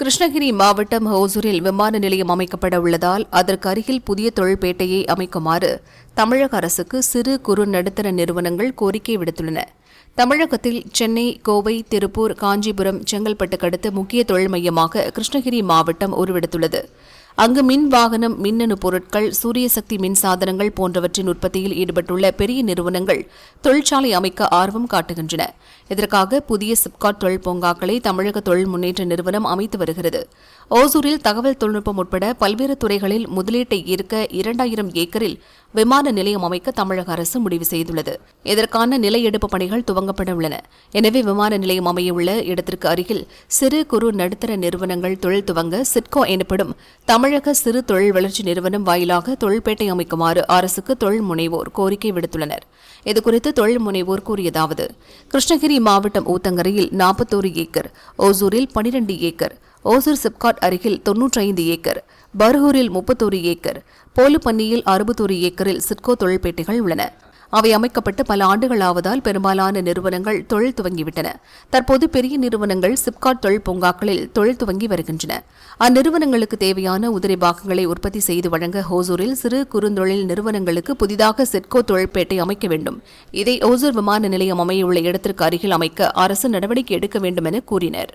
கிருஷ்ணகிரி மாவட்டம் ஹோசூரில் விமான நிலையம் அமைக்கப்பட உள்ளதால் அதற்கு அருகில் புதிய தொழில்பேட்டையை அமைக்குமாறு தமிழக அரசுக்கு சிறு குறு நடுத்தர நிறுவனங்கள் கோரிக்கை விடுத்துள்ளன. தமிழகத்தில் சென்னை கோவை திருப்பூர் காஞ்சிபுரம் செங்கல்பட்டுக்கு அடுத்து முக்கிய தொழில் மையமாக கிருஷ்ணகிரி மாவட்டம் உருவெடுத்துள்ளது. அங்கு மின் வாகனம் மின்னணு பொருட்கள் சூரிய சக்தி மின் சாதனங்கள் போன்றவற்றின் உற்பத்தியில் ஈடுபட்டுள்ள பெரிய நிறுவனங்கள் தொழிற்சாலை அமைக்க ஆர்வம் காட்டுகின்றன. இதற்காக புதிய சிப்காட் தொழில் பூங்காக்களை தமிழக தொழில் முன்னேற்ற நிறுவனம் அமைத்து வருகிறது. ஓசூரில் தகவல் தொழில்நுட்பம் உட்பட பல்வேறு துறைகளில் முதலீட்டை ஈர்க்க இரண்டாயிரம் ஏக்கரில் விமான நிலையம் அமைக்க தமிழக அரசு முடிவு செய்துள்ளது. இதற்கான நில எடுப்பு பணிகள் துவங்கப்பட உள்ளன. எனவே விமான நிலையம் அமையவுள்ள இடத்திற்கு அருகில் சிறு குறு நடுத்தர நிறுவனங்கள் தொழில் துவங்க சிட்கோ எனப்படும் தமிழக சிறு தொழில் வளர்ச்சி நிறுவனம் வாயிலாக தொழில்பேட்டை அமைக்குமாறு அரசுக்கு தொழில் முனைவோர் கோரிக்கை விடுத்துள்ளனர். இதுகுறித்து தொழில் முனைவோர் கூறியதாவது கிருஷ்ணகிரி மாவட்டம் ஊத்தங்கரையில் நாற்பத்தோரு ஏக்கர் ஓசூரில் பனிரெண்டு ஏக்கர் ஓசூர் சிப்காட் அருகில் தொன்னூற்றி ஐந்து ஏக்கர் பர்கூரில் முப்பத்தோரு ஏக்கர் போலுப்பன்னியில் அறுபத்தோரு ஏக்கரில் சிட்கோ தொழில்பேட்டைகள் உள்ளன. அவை அமைக்கப்பட்டு பல ஆண்டுகளாவதால் பெரும்பாலான நிறுவனங்கள் தொழில் துவங்கிவிட்டன. தற்போது பெரிய நிறுவனங்கள் சிப்காட் தொழில் பூங்காக்களில் தொழில் துவங்கி வருகின்றன. அந்நிறுவனங்களுக்கு தேவையான உதிரி பாகங்களை உற்பத்தி செய்து வழங்க ஹோசூரில் சிறு குறுந்தொழில் நிறுவனங்களுக்கு புதிதாக சிட்கோ தொழில்பேட்டை அமைக்க வேண்டும். இதை ஓசூர் விமான நிலையம் அமையவுள்ள இடத்திற்கு அருகில் அமைக்க அரசு நடவடிக்கை எடுக்க வேண்டும் என கூறினர்.